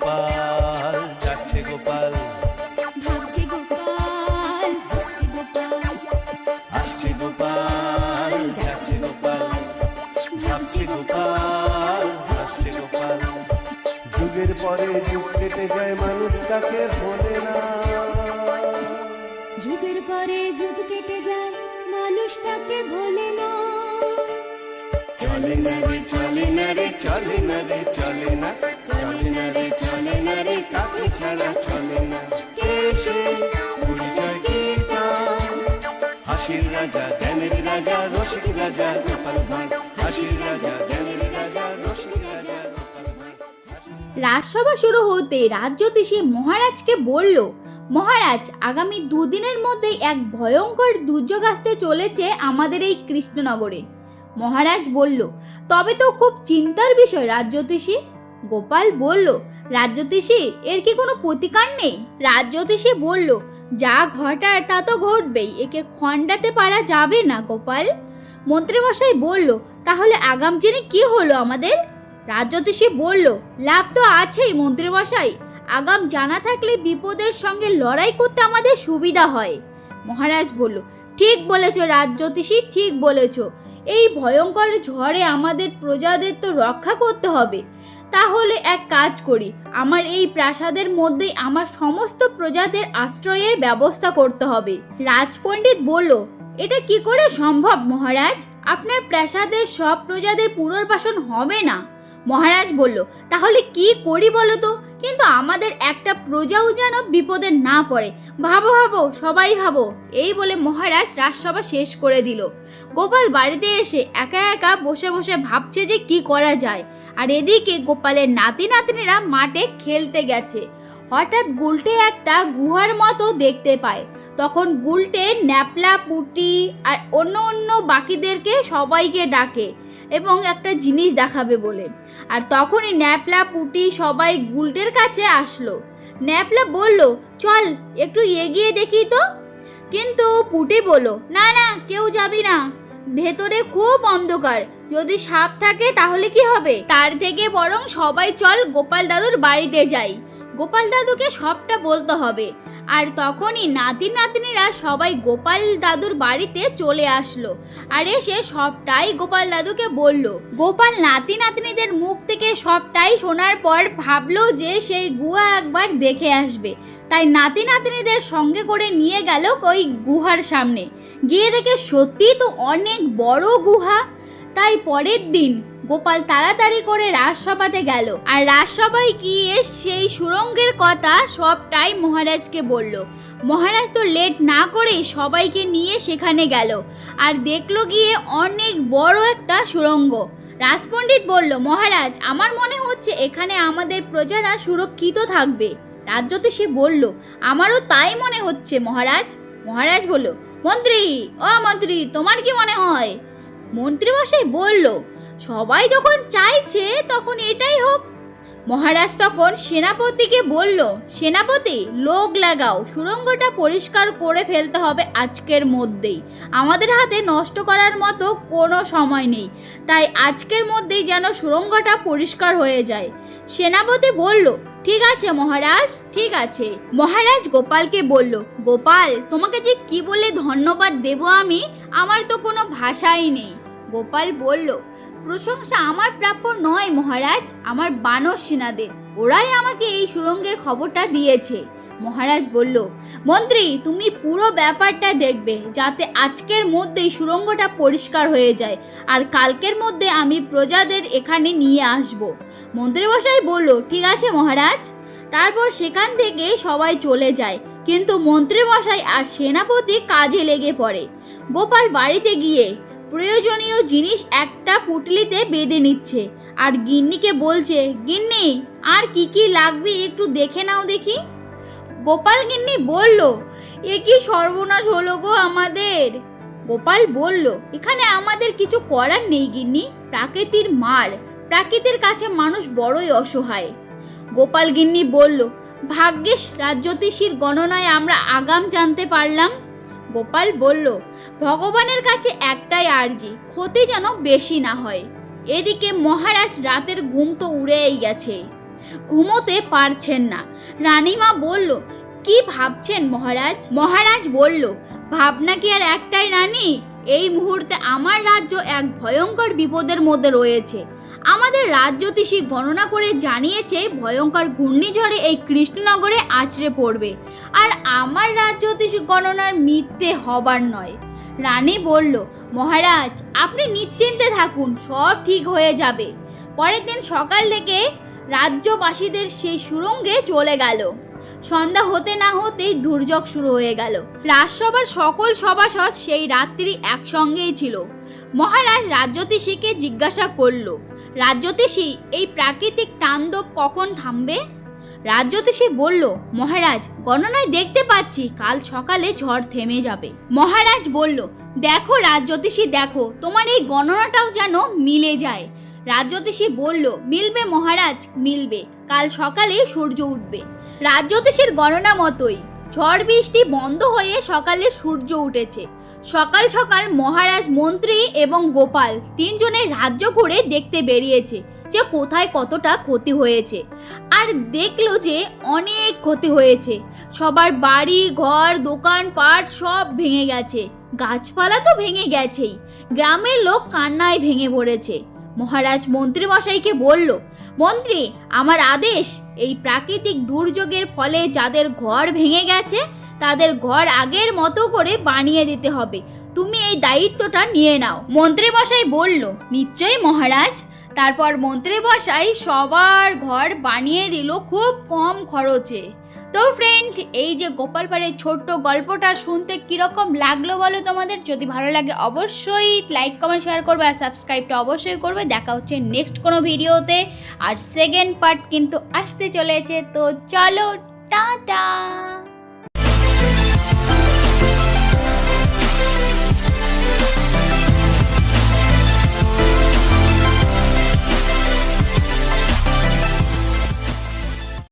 গোপাল যাচ্ছে গোপাল। ভাবছে গোপাল হাসছে গোপাল। আসছে গোপাল যাচ্ছে গোপাল। ভাবছে গোপাল হাসছে গোপাল। যুগের পরে যুগ কেটে যায় মানুষ তাকে ভোলে না। যুগের পরে যুগ কেটে যায় মানুষ তাকে ভোলে না। চলে না রে চলে না রে চলে না রে চলে না। ছাড়া চলে না কি তার? হাসির রাজা জ্ঞানের রাজা রসিক রাজা গোপাল ভাঁড় হাসির রাজা জ্ঞানের রাজা রসিক রাজা রাজসভা শুরু হতে রাজ্যতীষী মহারাজকে বলল, মহারাজ, আগামী দুদিনের মধ্যেই এক ভয়ঙ্কর দুর্যোগ আসতে চলেছে আমাদের এই কৃষ্ণনগরে মহারাজ বলল, তবে তো খুব চিন্তার বিষয় রাজ্যতীষী গোপাল বলল রাজ্যতীষী, এর কি কোনো প্রতিকার নেই? রাজ্যতীষী বলল, যা ঘটার তা তো ঘটবেই, একে খণ্ডাতে পারা যাবে না গোপাল। মন্ত্রীমশাই বলল, তাহলে আগাম জেনে কি হলো আমাদের? রাজ্যতীষী বলল, লাভ তো আছেই মন্ত্রীমশাই, আগাম জানা থাকলে বিপদের সঙ্গে লড়াই করতে আমাদের সুবিধা হয়। মহারাজ বলল, ঠিক বলেছ রাজ্যতীষী, ঠিক বলেছ। এই ভয়ঙ্কর ঝড়ে আমাদের প্রজাদের তো রক্ষা করতে হবে। তাহলে এক কাজ করি, আমার এই প্রাসাদের মধ্যেই আমার সমস্ত প্রজাদের আশ্রয়ের ব্যবস্থা করতে হবে। রাজপণ্ডিত বলল, এটা কি করে সম্ভব মহারাজ? আপনার প্রাসাদের সব প্রজাদের পুনর্বাসন হবে না? মহারাজ বলল, তাহলে কি করি বলো তো? কিন্তু আমাদের একটা প্রজাও যেন বিপদে না পড়ে। ভাবো ভাবো, সবাই ভাবো। এই বলে মহারাজ রাজসভা শেষ করে দিল। গোপাল বাড়িতে এসে একা একা বসে বসে ভাবছে যে কি করা যায়। আর এদিকে গোপালের নাতি নাতনিরা মাঠে খেলতে গেছে। হঠাৎ গুলটে একটা গুহার মতো দেখতে পায়। তখন গুলটে ন্যাপলা পুটি আর অন্য অন্য বাকিদেরকে সবাইকে ডাকে। এবং একটা জিনিস দেখাবে বলে। আর তখনই ন্যাপলা, পুটি সবাই গুলটের কাছে আসলো। ন্যাপলা বলল, চল, একটু এগিয়ে দেখি তো। কিন্তু পুটি বলল, না না, কেউ যাবি না। ভেতরে খুব অন্ধকার। যদি সাপ থাকে তাহলে কি হবে? তার থেকে বরং সবাই চল গোপাল দাদুর বাড়িতে যাই। গোপাল দাদুকে সবটা বলতে হবে। আর তখনই নাতি নাতনিরা সবাই গোপাল দাদুর বাড়িতে চলে আসলো। আর এসে সবটাই গোপাল দাদুকে বলল। গোপাল নাতি নাতনিদের মুখ থেকে সবটাই শোনার পর ভাবলো যে সেই গুহা একবার দেখে আসবে। তাই নাতি নাতনিদের সঙ্গে করে নিয়ে গেল ওই গুহার সামনে। গিয়ে দেখে সত্যি তো অনেক বড় গুহা। তাই পরের দিন গোপাল তাড়াতাড়ি করে রাজসভাতে গেল। আর রাজসভায় গিয়ে সেই সুরঙ্গের কথা সবটাই মহারাজকে বলল। মহারাজ তো লেট না করেই সবাইকে নিয়ে সেখানে গেল। আর দেখল গিয়ে অনেক বড় একটা সুরঙ্গ। রাজপণ্ডিত বলল, মহারাজ, আমার মনে হচ্ছে এখানে আমাদের প্রজারা সুরক্ষিত থাকবে। রাজ্যতে সে বলল, আমারও তাই মনে হচ্ছে, মহারাজ। মহারাজ বলল, মন্ত্রী, ও মন্ত্রী, তোমার কি মনে হয়? মন্ত্রী মন্ত্রীমশাই বলল সবাই যখন চাইছে তখন এটাই হোক। মহারাজ তখন সেনাপতিকে বলল, সেনাপতি, লোক লাগাও সুরঙ্গটা পরিষ্কার করে ফেলতে হবে আজকের মধ্যেই। আমাদের হাতে নষ্ট করার মতো কোনো সময় নেই। তাই আজকের মধ্যেই যেন সুরঙ্গটা পরিষ্কার হয়ে যায়। সেনাপতি বলল, ঠিক আছে মহারাজ, ঠিক আছে। মহারাজ গোপালকে বলল, গোপাল, তোমাকে যে কি বলে ধন্যবাদ দেব আমি, আমার তো কোনো ভাষাই নেই। গোপাল বলল প্রশংসা আমার প্রাপ্য নয়, মহারাজ। আমার বানর সেনাদের। ওরাই আমাকে এই সুরঙ্গের খবরটা দিয়েছে। মহারাজ বলল, মন্ত্রী, তুমি পুরো ব্যাপারটা দেখবে, যাতে আজকের মধ্যেই সুরঙ্গটা পরিষ্কার হয়ে যায়। আর কালকের মধ্যে আমি প্রজাদের এখানে নিয়ে আসব। মন্ত্রীমশাই বলল, ঠিক আছে, মহারাজ। তারপর সেখান থেকে সবাই চলে যায়। কিন্তু মন্ত্রীমশাই আর সেনাপতি কাজে লেগে পড়ে। গোপাল বাড়িতে গিয়ে প্রয়োজনীয় জিনিস একটা পুটলিতে বেঁধে নিচ্ছে। আর গিন্নিকে বলছে, গিন্নি, আর কি কি লাগবে একটু দেখে নাও দেখি। গোপাল গিন্নি বলল, এ কি সর্বনাশ হলো গো আমাদের? গোপাল বলল, এখানে আমাদের কিছু করার নেই গিন্নি, প্রাকৃতির মার, প্রাকৃতির কাছে মানুষ বড়ই অসহায়। গোপাল গিন্নি বলল, ভাগ্যিস রাজ্যতীষীর গণনায় আমরা আগাম জানতে পারলাম। গোপাল বলল, ভগবানের কাছে একটাই আর্জি, ক্ষতি যেন বেশি না হয়। এদিকে মহারাজ রাতের ঘুম তো উড়েই গেছে। ঘুমোতে পারছেন না। রানীমা বলল, কি ভাবছেন মহারাজ? মহারাজ বলল, ভাবনা কি আর একটাই রানী? এই মুহূর্তে আমার রাজ্য এক ভয়ঙ্কর বিপদের মধ্যে রয়েছে। আমাদের রাজ্যতীষী গণনা করে জানিয়েছে, ভয়ঙ্কর ঘূর্ণিঝড়ে এই কৃষ্ণনগরে আছড়ে পড়বে। আর আমার রাজ্যতীষী গণনার মিথ্যে হবার নয়। রানী বলল, মহারাজ, আপনি নিশ্চিন্তে থাকুন, সব ঠিক হয়ে যাবে। পরের দিন সকাল থেকে রাজ্যবাসীদের সেই সুরঙ্গে চলে গেল। সন্ধ্যা হতে না হতেই দুর্যোগ শুরু হয়ে গেল। রাজসভার সকল সভাসদ সেই রাত্রি একসঙ্গেই ছিল। মহারাজ রাজ্যতীষীকে জিজ্ঞাসা করল, রাজ্যতীষী, এই প্রাকৃতিক তাণ্ডব কখন থামবে? রাজ্যতীষী বলল, মহারাজ, গণনায় দেখতে পাচ্ছি কাল সকালে ঝড় থেমে যাবে। মহারাজ বলল, দেখো রাজ্যতীষী, দেখো, তোমার এই গণনাটাও যেন মিলে যায়। রাজ্যতীষী বলল, মিলবে মহারাজ, মিলবে। কাল সকালে সূর্য উঠবে। রাজ্যতীষীর গণনা মতোই। ঝড় বৃষ্টি বন্ধ হয়ে সকালে সূর্য উঠেছে। সকাল সকাল মহারাজ, মন্ত্রী এবং গোপাল তিনজনের রাজ্য ঘুরে দেখতে বেরিয়েছে যে কোথায় কতটা ক্ষতি হয়েছে। আর দেখল যে অনেক ক্ষতি হয়েছে। সবার বাড়ি, ঘর, দোকান পাট সব ভেঙে গেছে। গাছপালা তো ভেঙে গেছেই। গ্রামের লোক কান্নায় ভেঙে পড়েছে। মহারাজ মন্ত্রী মশাইকে বলল মন্ত্রী, আমার আদেশ, এই প্রাকৃতিক দুর্যোগের ফলে যাদের ঘর ভেঙে গেছে, তাদের ঘর আগের মতো করে বানিয়ে দিতে হবে। তুমি এই দায়িত্বটা নিয়ে নাও। মন্ত্রী বসাই বলল, নিশ্চয়ই মহারাজ। তারপর মন্ত্রী বসাই সবার ঘর বানিয়ে দিল খুব কম খরচে। তো ফ্রেন্ড এই যে গোপাল গোপালপাড়ের ছোট্ট গল্পটা শুনতে কীরকম লাগল বলো তোমাদের? যদি ভালো লাগে অবশ্যই লাইক কমেন্ট শেয়ার করবে আর সাবস্ক্রাইবটা অবশ্যই করবে। দেখা হচ্ছে নেক্সট কোনো ভিডিওতে আর সেকেন্ড পার্ট কিন্তু আসতে চলেছে। তো চলো, টাটা!